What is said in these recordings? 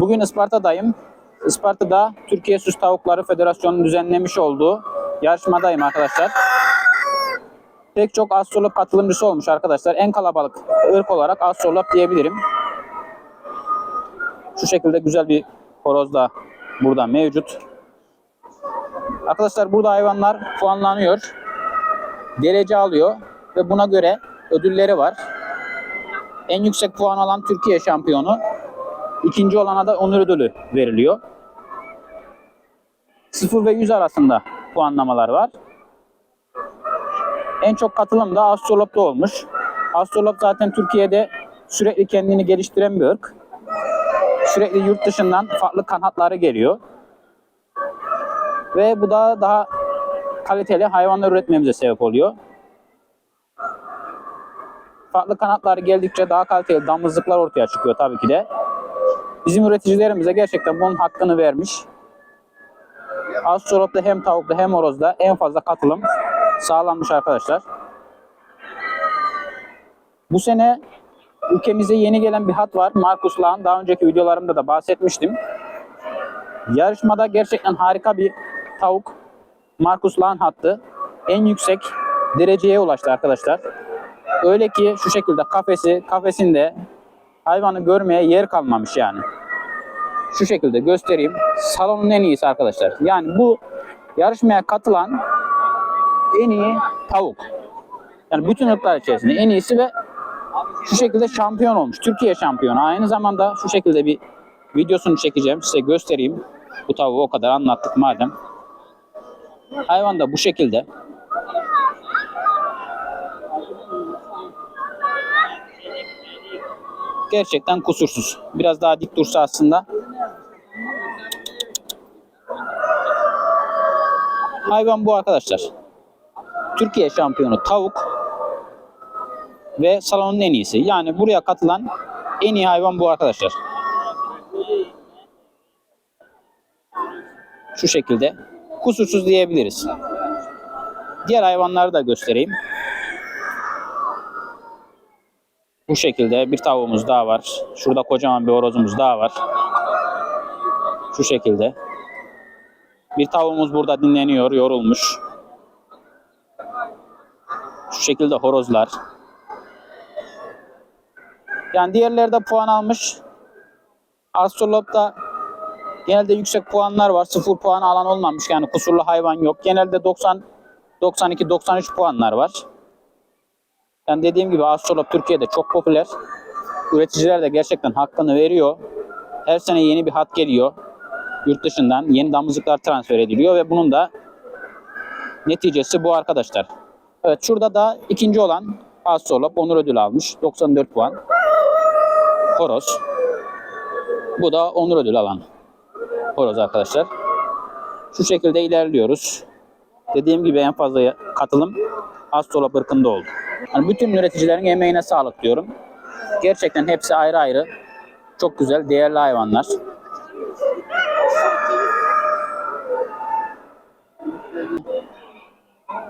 Bugün Isparta'dayım. Isparta'da Türkiye Süs Tavukları Federasyonu'nun düzenlemiş olduğu yarışmadayım arkadaşlar. Pek çok astrolog katılımcısı olmuş arkadaşlar. En kalabalık ırk olarak astrolog diyebilirim. Şu şekilde güzel bir horoz da burada mevcut. Arkadaşlar burada hayvanlar puanlanıyor. Derece alıyor ve buna göre ödülleri var. En yüksek puan alan Türkiye şampiyonu. İkinci olana da onur ödülü veriliyor. 0 ve 100 arasında puanlamalar var. En çok katılım da astrologda olmuş. Astrolog zaten Türkiye'de sürekli kendini geliştiren bir ırk. Sürekli yurt dışından farklı kanatları geliyor. Ve bu da daha kaliteli hayvanlar üretmemize sebep oluyor. Farklı kanatlar geldikçe daha kaliteli damızlıklar ortaya çıkıyor tabii ki de. Bizim üreticilerimize gerçekten bunun hakkını vermiş. Astrolog'da hem tavukta hem horozda en fazla katılım sağlanmış arkadaşlar. Bu sene ülkemize yeni gelen bir hat var. Markus Lağ'ın daha önceki videolarımda da bahsetmiştim. Yarışmada gerçekten harika bir tavuk. Markus Lağ'ın hattı. En yüksek dereceye ulaştı arkadaşlar. Öyle ki şu şekilde kafesi, kafesinde hayvanı görmeye yer kalmamış yani. Şu şekilde göstereyim. Salonun en iyisi arkadaşlar. Yani bu yarışmaya katılan en iyi tavuk. Yani bütün ırklar içerisinde en iyisi ve şu şekilde şampiyon olmuş. Türkiye şampiyonu. Aynı zamanda şu şekilde bir videosunu çekeceğim. Size göstereyim. Bu tavuğu o kadar anlattık madem. Hayvan da bu şekilde. Gerçekten kusursuz. Biraz daha dik dursa aslında. Hayvan bu arkadaşlar. Türkiye şampiyonu tavuk ve salonun en iyisi. Yani buraya katılan en iyi hayvan bu arkadaşlar. Şu şekilde kusursuz diyebiliriz. Diğer hayvanları da göstereyim. Bu şekilde bir tavuğumuz daha var. Şurada kocaman bir horozumuz daha var. Şu şekilde. Bir tavuğumuz burada dinleniyor, yorulmuş. Şu şekilde horozlar. Yani diğerleri de puan almış. Astrolog'da genelde yüksek puanlar var. Sıfır puan alan olmamış. Yani kusurlu hayvan yok. Genelde 90, 92, 93 puanlar var. Yani dediğim gibi astrolog Türkiye'de çok popüler. Üreticiler de gerçekten hakkını veriyor. Her sene yeni bir hat geliyor. Yurt dışından yeni damızlıklar transfer ediliyor ve bunun da neticesi bu arkadaşlar. Evet şurada da ikinci olan astrolog onur ödülü almış. 94 puan. Horoz. Bu da onur ödülü alan horoz arkadaşlar. Şu şekilde ilerliyoruz. Dediğim gibi en fazla katılım astrolog ırkında oldu. Yani bütün üreticilerin emeğine sağlık diyorum. Gerçekten hepsi ayrı ayrı. Çok güzel, değerli hayvanlar.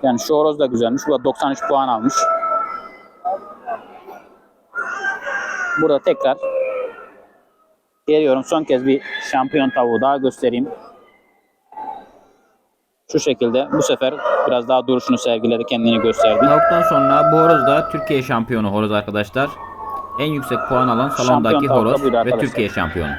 Yani şu horoz da güzelmiş. Bu da 93 puan almış. Burada tekrar geliyorum. Son kez bir şampiyon tavuğu daha göstereyim. Şu şekilde bu sefer biraz daha duruşunu sergiledi, kendini gösterdi. Tavuktan sonra bu horoz da Türkiye şampiyonu horoz arkadaşlar. En yüksek puan alan salondaki Şampiyon horoz ve arkadaşlar. Türkiye şampiyonu.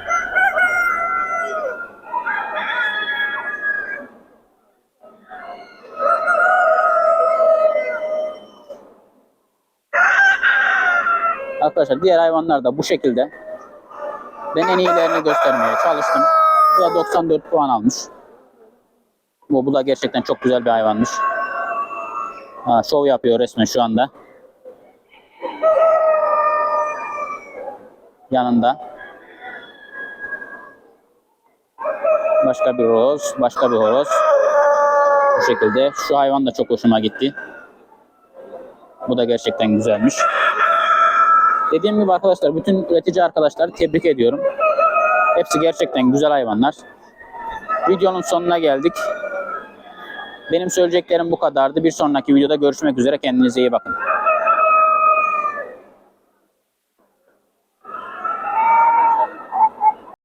Arkadaşlar diğer hayvanlar da bu şekilde. Ben en iyilerini göstermeye çalıştım. Bu da 94 puan almış. Bu, bu da gerçekten çok güzel bir hayvanmış. Ha, şov yapıyor resmen şu anda. Yanında. Başka bir horoz, başka bir horoz. Bu şekilde. Şu hayvan da çok hoşuma gitti. Bu da gerçekten güzelmiş. Dediğim gibi arkadaşlar bütün üretici arkadaşları tebrik ediyorum. Hepsi gerçekten güzel hayvanlar. Videonun sonuna geldik. Benim söyleyeceklerim bu kadardı. Bir sonraki videoda görüşmek üzere. Kendinize iyi bakın.